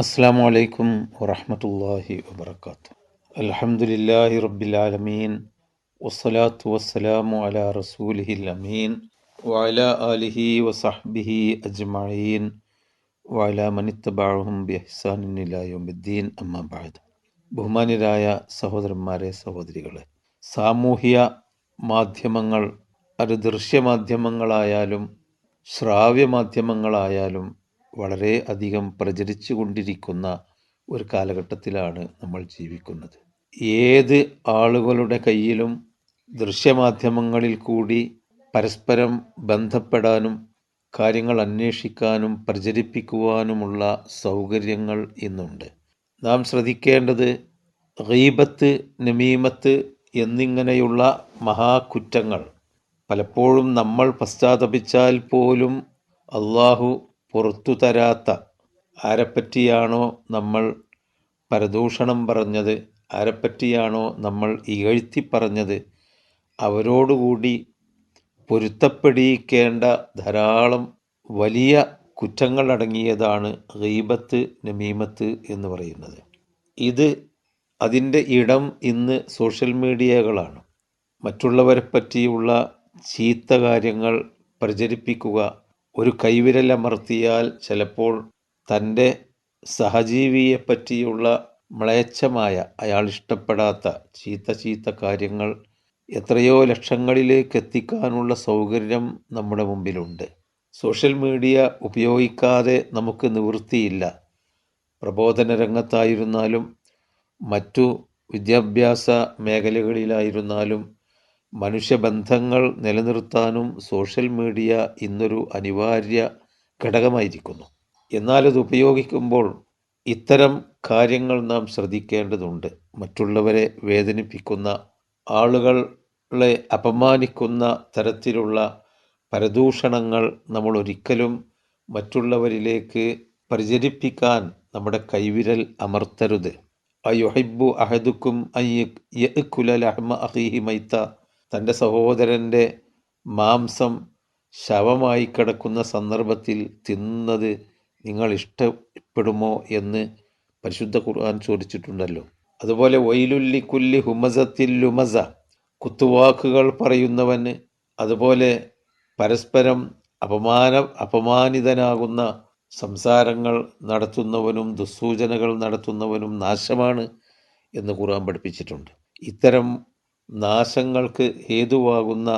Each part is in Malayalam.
അസ്സാം വലൈക്കും വറഹമത്തല്ലാഹി വബർക്കാത്തു അൽഹംദുലില്ലാഹി റബ്ബിൽ ആലമീൻ. വസ്സലാത്തു വസ്സലാമു അലാ റസൂലിഹിൽ അമീൻ. വഅല ആലിഹി വസഹ്ബിഹി അജ്മഈൻ. വഅല മനിത്തബാഹും ബിഇഹ്സാനിൻ അമ്മബാദ് ബഹുമാന്യരായ സഹോദരന്മാരെ സഹോദരികളെ സാമൂഹ്യ മാധ്യമങ്ങൾ അത് ദൃശ്യമാധ്യമങ്ങളായാലും ശ്രാവ്യ മാധ്യമങ്ങളായാലും വളരെ അധികം പ്രചരിച്ചു കൊണ്ടിരിക്കുന്ന ഒരു കാലഘട്ടത്തിലാണ് നമ്മൾ ജീവിക്കുന്നത്. ഏത് ആളുകളുടെ കയ്യിലും ദൃശ്യമാധ്യമങ്ങളിൽ കൂടി പരസ്പരം ബന്ധപ്പെടാനും കാര്യങ്ങൾ അന്വേഷിക്കാനും പ്രചരിപ്പിക്കുവാനുമുള്ള സൗകര്യങ്ങൾ ഇന്നുണ്ട്. നാം ശ്രദ്ധിക്കേണ്ടത് റീബത്ത് നമീമത്ത് എന്നിങ്ങനെയുള്ള മഹാകുറ്റങ്ങൾ പലപ്പോഴും നമ്മൾ പശ്ചാത്തപിച്ചാൽ പോലും അള്ളാഹു പുറത്തു തരാത്ത ആരെപ്പറ്റിയാണോ നമ്മൾ പരദൂഷണം പറഞ്ഞത് ആരെപ്പറ്റിയാണോ നമ്മൾ ഇകഴ്ത്തി പറഞ്ഞത് അവരോടുകൂടി പൊരുത്തപ്പെടിയിക്കേണ്ട ധാരാളം വലിയ കുറ്റങ്ങളടങ്ങിയതാണ് റീബത്ത് നമീമത്ത് എന്ന് പറയുന്നത്. ഇത് അതിന്റെ ഇടം ഇന്ന് സോഷ്യൽ മീഡിയകളാണ്. മറ്റുള്ളവരെ പറ്റിയുള്ള ചീത്ത കാര്യങ്ങൾ പ്രചരിപ്പിക്കുക ഒരു കൈവിരലമർത്തിയാൽ ചിലപ്പോൾ തന്റെ സഹജീവിയെ പറ്റിയുള്ള മ്ലേച്ഛമായ അയാൾ ഇഷ്ടപ്പെടാത്ത ചീത്ത ചീത്ത കാര്യങ്ങൾ എത്രയോ ലക്ഷങ്ങളിലേക്ക് എത്തിക്കാനുള്ള സൗകര്യം നമ്മുടെ മുമ്പിലുണ്ട്. സോഷ്യൽ മീഡിയ ഉപയോഗിക്കാതെ നമുക്ക് നിവൃത്തിയില്ല. പ്രബോധന രംഗത്തായിരുന്നാലും മറ്റു വിദ്യാഭ്യാസ മേഖലകളിലായിരുന്നാലും മനുഷ്യബന്ധങ്ങൾ നിലനിർത്താനും സോഷ്യൽ മീഡിയ ഇന്നൊരു അനിവാര്യ ഘടകമായിരിക്കുന്നു. എന്നാൽ അത് ഉപയോഗിക്കുമ്പോൾ ഇത്തരം കാര്യങ്ങൾ നാം ശ്രദ്ധിക്കേണ്ടതുണ്ട്. മറ്റുള്ളവരെ വേദനിപ്പിക്കുന്ന ആളുകളെ അപമാനിക്കുന്ന തരത്തിലുള്ള പരദൂഷണങ്ങൾ നമ്മൾ ഒരിക്കലും മറ്റുള്ളവരിലേക്ക് പ്രചരിപ്പിക്കാൻ നമ്മുടെ കൈവിരൽ അമർത്തരുത്. അയുഹൈബു അഹദുക്കും അയ്യക്കുലഹ്മ അഹീഹി മൈത്ത തന്റെ സഹോദരന്റെ മാംസം ശവമായി കിടക്കുന്ന സന്ദർഭത്തിൽ തിന്നത് നിങ്ങൾ ഇഷ്ടപ്പെടുമോ എന്ന് പരിശുദ്ധ ഖുർആൻ ചോദിച്ചിട്ടുണ്ടല്ലോ. അതുപോലെ വൈലുല്ലി കുല്ലി ഹുമസത്തിൽ ലുമസ കുത്തുവാക്കുകൾ പറയുന്നവന് അതുപോലെ പരസ്പരം അപമാന അപമാനിതനാകുന്ന സംസാരങ്ങൾ നടത്തുന്നവനും ദുസ്സൂചനകൾ നടത്തുന്നവനും നാശമാണ് എന്ന് ഖുർആൻ പഠിപ്പിച്ചിട്ടുണ്ട്. ഇത്തരം നാശങ്ങൾക്ക് ഹേതുവാകുന്ന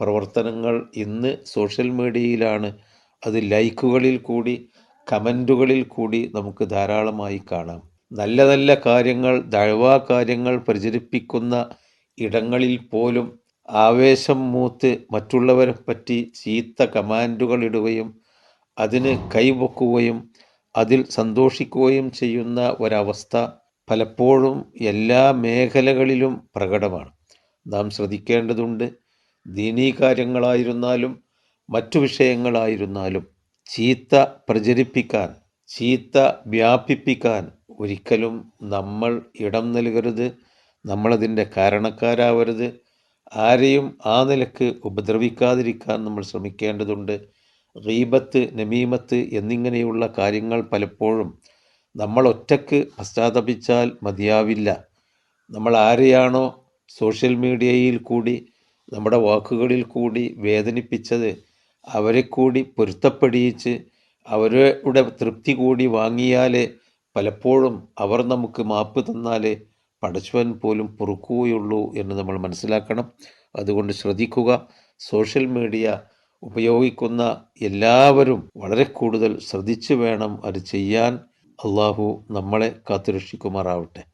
പ്രവർത്തനങ്ങൾ ഇന്ന് സോഷ്യൽ മീഡിയയിലാണ്. അത് ലൈക്കുകളിൽ കൂടി കമന്റുകളിൽ കൂടി നമുക്ക് ധാരാളമായി കാണാം. നല്ല നല്ല കാര്യങ്ങൾ ദഴവാ കാര്യങ്ങൾ പ്രചരിപ്പിക്കുന്ന ഇടങ്ങളിൽ പോലും ആവേശം മൂത്ത് മറ്റുള്ളവരെ പറ്റി ചീത്ത കമാൻഡുകൾ ഇടുകയും അതിന് കൈവക്കുകയും അതിൽ സന്തോഷിക്കുകയും ചെയ്യുന്ന ഒരവസ്ഥ പലപ്പോഴും എല്ലാ മേഖലകളിലും പ്രകടമാണ്. നാം ശ്രദ്ധിക്കേണ്ടതുണ്ട്. ദീനീ കാര്യങ്ങളായിരുന്നാലും മറ്റു വിഷയങ്ങളായിരുന്നാലും ചീത്ത പ്രചരിപ്പിക്കാൻ ചീത്ത വ്യാപിപ്പിക്കാൻ ഒരിക്കലും നമ്മൾ ഇടം നൽകരുത്. നമ്മളതിന്റെ കാരണക്കാരാവരുത്. ആരെയും ആ നിലയ്ക്ക് ഉപദ്രവിക്കാതിരിക്കാൻ നമ്മൾ ശ്രമിക്കേണ്ടതുണ്ട്. റീബത്ത് നമീമത്ത് എന്നിങ്ങനെയുള്ള കാര്യങ്ങൾ പലപ്പോഴും നമ്മൾ ഒറ്റയ്ക്ക് പശ്ചാത്തപിച്ചാൽ മതിയാവില്ല. നമ്മൾ ആരെയാണോ സോഷ്യൽ മീഡിയയിൽ കൂടി നമ്മുടെ വാക്കുകളിൽ കൂടി വേദനിപ്പിച്ചത് അവരെ കൂടി പൊരുത്തപ്പെടിയിച്ച് അവരുടെ തൃപ്തി കൂടി വാങ്ങിയാലേ പലപ്പോഴും അവർ നമുക്ക് മാപ്പ് തന്നാലേ പടച്ചവൻ പോലും പൊറുക്കുകയുള്ളൂ എന്ന് നമ്മൾ മനസ്സിലാക്കണം. അതുകൊണ്ട് ശ്രദ്ധിക്കുക സോഷ്യൽ മീഡിയ ഉപയോഗിക്കുന്ന എല്ലാവരും വളരെ കൂടുതൽ ശ്രദ്ധിച്ചു വേണം അത് ചെയ്യാൻ. അള്ളാഹു നമ്മളെ കാത്തുരക്ഷിക്കുമാറാവട്ടെ.